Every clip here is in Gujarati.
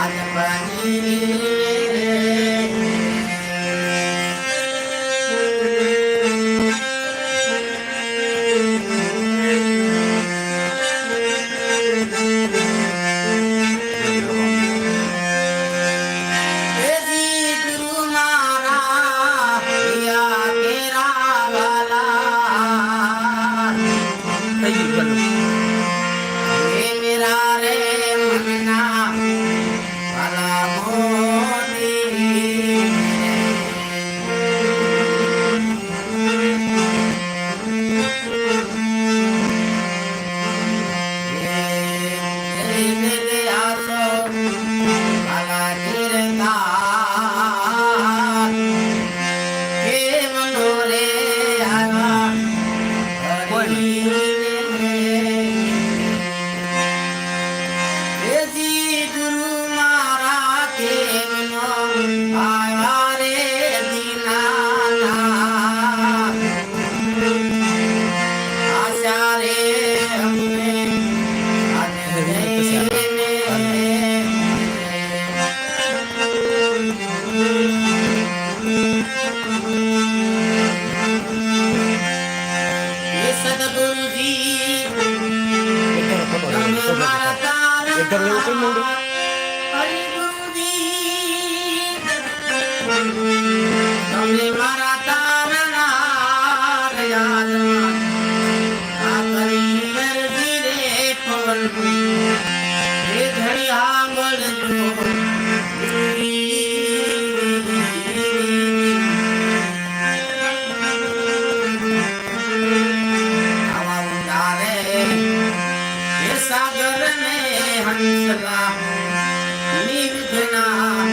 আত্মা എത്ര ദിവസം കൂടും હંસલા નિર્ધના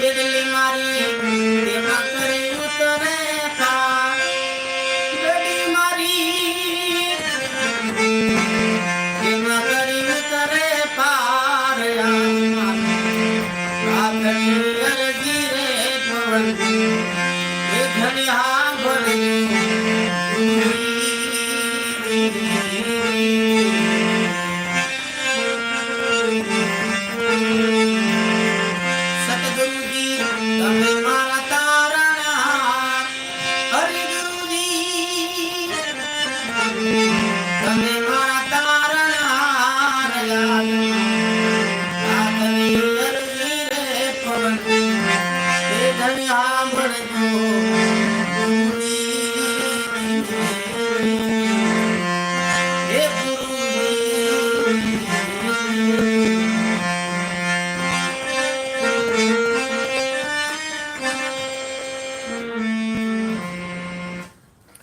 બિરલી મારી દેવા કરે ઉતરે Thank you. ધન્યા ભલે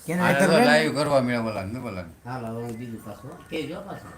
કેને કરવા મેળા બોલા ને બોલા હાલો બીજું પાછું. કેજો પાછું.